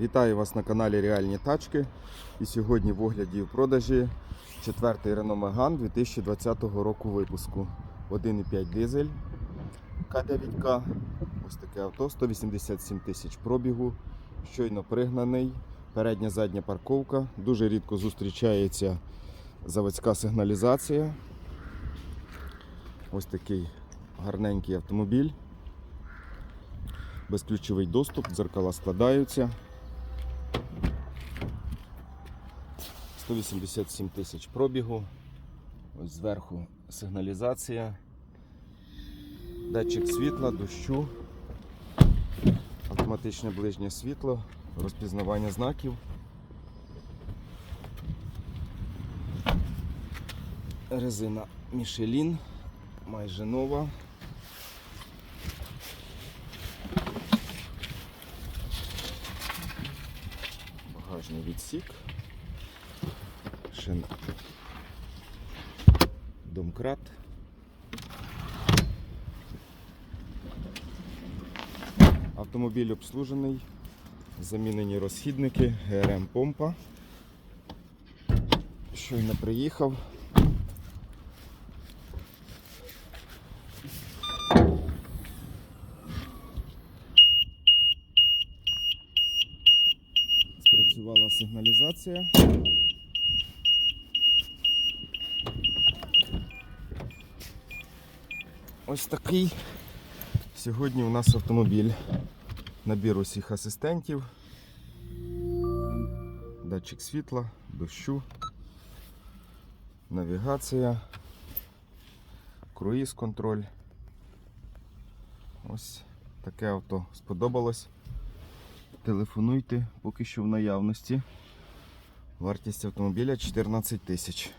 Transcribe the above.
Вітаю вас на каналі Реальні Тачки. І сьогодні в огляді і в продажі четвертий Renault Megane 2020 року випуску. 1,5 дизель К9К. Ось таке авто, 187 тисяч пробігу. Щойно пригнаний. Передня задня парковка. Дуже рідко зустрічається заводська сигналізація. Ось такий гарненький автомобіль. Безключовий доступ, дзеркала складаються. 187 тисяч пробігу. Ось зверху сигналізація, датчик світла, дощу, автоматичне ближнє світло, розпізнавання знаків. Резина Michelin, майже нова. Багажний відсік. Шин. Домкрат. Автомобіль обслужений. Замінені розхідники, ГРМ помпа. Щойно приїхав. Спрацювала сигналізація. Ось такий сьогодні у нас автомобіль. Набір усіх асистентів, датчик світла, дощу, навігація, круїз контроль. Ось таке авто сподобалось. Телефонуйте, поки що в наявності. Вартість автомобіля 14 тисяч.